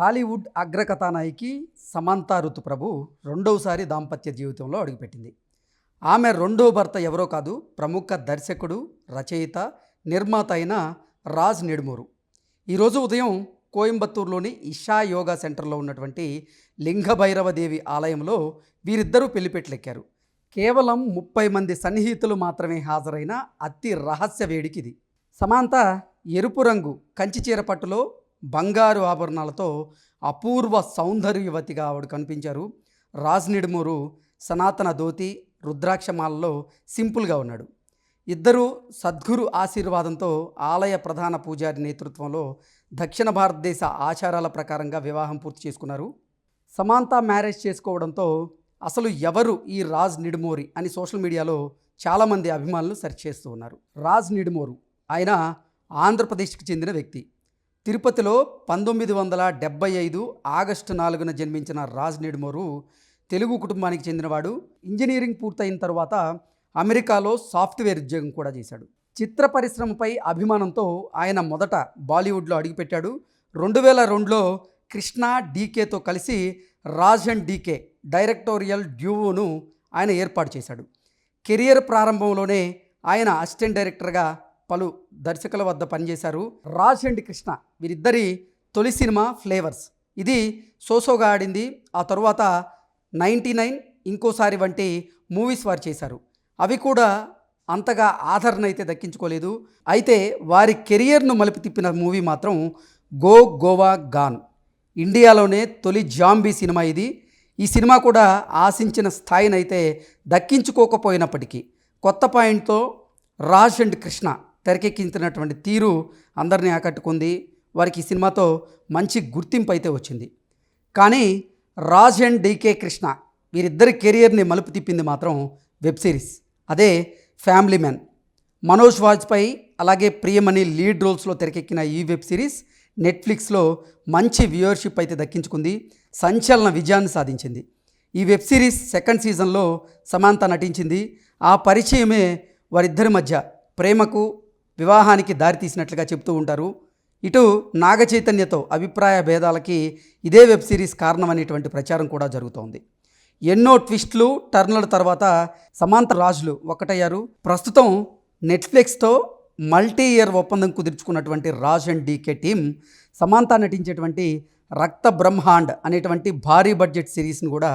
టాలీవుడ్ అగ్రకథానాయికి సమంత ఋతుప్రభు రెండవసారి దాంపత్య జీవితంలో అడుగుపెట్టింది. ఆమె రెండో భర్త ఎవరో కాదు ప్రముఖ దర్శకుడు రచయిత నిర్మాత అయిన రాజ్ నెడుమూరు. ఈరోజు ఉదయం కోయంబత్తూరులోని ఇషా యోగా సెంటర్లో ఉన్నటువంటి లింగభైరవదేవి ఆలయంలో వీరిద్దరూ పెళ్ళిపెట్లెక్కారు. కేవలం ముప్పై మంది సన్నిహితులు మాత్రమే హాజరైన అతి రహస్య వేడికిది సమాంత ఎరుపు రంగు కంచి చీర పట్టులో బంగారు ఆభరణాలతో అపూర్వ సౌందర్యవతిగా ఆవిడ కనిపించారు. రాజ్నిడుమూరు సనాతన ధోతి రుద్రాక్షమాలలో సింపుల్గా ఉన్నాడు. ఇద్దరు సద్గురు ఆశీర్వాదంతో ఆలయ ప్రధాన పూజారి నేతృత్వంలో దక్షిణ భారతదేశ ఆచారాల ప్రకారంగా వివాహం పూర్తి చేసుకున్నారు. సమాంత మ్యారేజ్ చేసుకోవడంతో అసలు ఎవరు ఈ రాజ్ నిడుమోరి అని సోషల్ మీడియాలో చాలామంది అభిమానులు సెర్చ్ చేస్తూ ఉన్నారు. రాజ్ నిడుమోరు ఆయన ఆంధ్రప్రదేశ్కి చెందిన వ్యక్తి. తిరుపతిలో పంతొమ్మిది వందల డెబ్బై ఐదు ఆగస్టు నాలుగున జన్మించిన రాజ్ నిడుమోరు తెలుగు కుటుంబానికి చెందినవాడు. ఇంజనీరింగ్ పూర్తయిన తర్వాత అమెరికాలో సాఫ్ట్వేర్ ఉద్యోగం కూడా చేశాడు. చిత్ర పరిశ్రమపై అభిమానంతో ఆయన మొదట బాలీవుడ్లో అడుగుపెట్టాడు. రెండు వేల రెండులో కృష్ణ డీకేతో కలిసి రాజ్ అండ్ డీకే డైరెక్టోరియల్ డ్యూవోను ఆయన ఏర్పాటు చేశాడు. కెరియర్ ప్రారంభంలోనే ఆయన అసిస్టెంట్ డైరెక్టర్గా పలు దర్శకుల వద్ద పనిచేశారు రాజ్ అండ్ కృష్ణ. వీరిద్దరి తొలి సినిమా ఫ్లేవర్స్. ఇది సోసోగా ఆడింది. ఆ తరువాత నైంటీ నైన్ ఇంకోసారి వంటి మూవీస్ వారు చేశారు. అవి కూడా అంతగా ఆదరణ అయితే దక్కించుకోలేదు. అయితే వారి కెరియర్ను మలుపు తిప్పిన మూవీ మాత్రం గో గోవా గాన్. ఇండియాలోనే తొలి జాంబీ సినిమా ఇది. ఈ సినిమా కూడా ఆశించిన స్థాయినైతే దక్కించుకోకపోయినప్పటికీ. కొత్త పాయింట్తో రాజ్ అండ్ కృష్ణ తెరకెక్కించినటువంటి తీరు అందరినీ ఆకట్టుకుంది. వారికి ఈ సినిమాతో మంచి గుర్తింపు అయితే వచ్చింది. కానీ రాజ్ అండ్ డీకే కృష్ణ వీరిద్దరి కెరియర్ని మలుపు తిప్పింది మాత్రం వెబ్ సిరీస్. అదే ఫ్యామిలీ మ్యాన్. మనోజ్ వాజ్పేయి అలాగే ప్రియమణి లీడ్ రోల్స్లో తెరకెక్కిన ఈ వెబ్ సిరీస్ నెట్ఫ్లిక్స్లో మంచి వ్యూవర్షిప్ అయితే దక్కించుకుంది. సంచలన విజయాన్ని సాధించింది. ఈ వెబ్ సిరీస్ సెకండ్ సీజన్లో సమాంత నటించింది. ఆ పరిచయమే వారిద్దరి మధ్య ప్రేమకు వివాహానికి దారితీసినట్లుగా చెప్తూ ఉంటారు. ఇటు నాగ చైతన్యతో అభిప్రాయ భేదాలకి ఇదే వెబ్ సిరీస్ కారణమనేటువంటి ప్రచారం కూడా జరుగుతోంది. ఎన్నో ట్విస్ట్లు టర్న్ల తర్వాత సమాంత రాజులు ఒకటయ్యారు ప్రస్తుతం నెట్ఫ్లిక్స్తో మల్టీ ఇయర్ ఒప్పందం కుదుర్చుకున్నటువంటి Raj and DK team Samantha నటించేటువంటి Rakt Brahmand అనేటువంటి భారీ బడ్జెట్ సిరీస్ని కూడా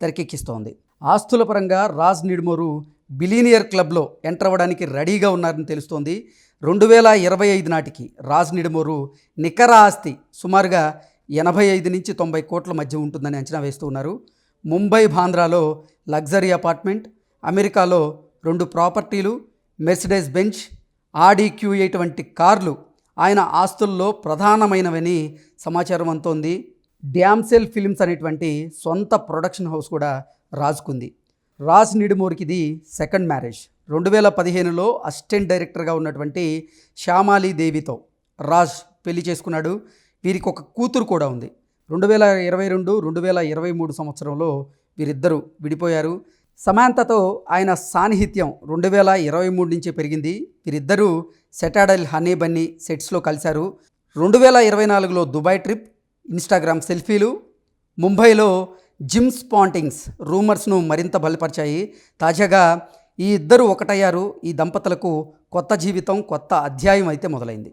తెరకెక్కిస్తోంది. ఆస్తుల పరంగా రాజ్ నిడుమోరు బిలీనియర్ క్లబ్లో ఎంటర్ అవ్వడానికి రెడీగా ఉన్నారని తెలుస్తోంది. రెండు వేల ఇరవై ఐదు నాటికి రాజ్ నిడుమూరు నికర ఆస్తి సుమారుగా ఎనభై ఐదు నుంచి తొంభై కోట్ల మధ్య ఉంటుందని అంచనా వేస్తూ ఉన్నారు. ముంబై బాంద్రాలో లగ్జరీ అపార్ట్మెంట్ అమెరికాలో రెండు ప్రాపర్టీలు మెర్సిడెస్ బెంచ్ ఆడి క్యూ వంటి కార్లు ఆయన ఆస్తుల్లో ప్రధానమైనవని సమాచారం అంతోంది డ్యామ్సెల్ ఫిల్మ్స్ అనేటువంటి సొంత ప్రొడక్షన్ హౌస్ కూడా రాజుకుంది. రాజ్ నిడుమూరికి ఇది సెకండ్ మ్యారేజ్. రెండు వేల పదిహేనులో అసిస్టెంట్ డైరెక్టర్గా ఉన్నటువంటి శ్యామాలి దేవితో రాజ్ పెళ్ళి చేసుకున్నాడు. వీరికి ఒక కూతురు కూడా ఉంది. రెండు వేల ఇరవై రెండు రెండు వేల ఇరవై మూడు సంవత్సరంలో వీరిద్దరూ విడిపోయారు. సమాంతతో ఆయన సాన్నిహిత్యం రెండు వేల ఇరవై మూడు నుంచి పెరిగింది. వీరిద్దరూ సెటాడల్ హనీ బన్నీ సెట్స్లో కలిశారు. రెండు వేల ఇరవై నాలుగులో దుబాయ్ ట్రిప్ ఇన్స్టాగ్రామ్ సెల్ఫీలు ముంబైలో జిమ్ స్పాంటింగ్స్ రూమర్స్ను మరింత బలపరిచాయి. తాజాగా ఈ ఇద్దరు ఒకటయ్యారు. ఈ దంపతులకు కొత్త జీవితం కొత్త అధ్యాయం అయితే మొదలైంది.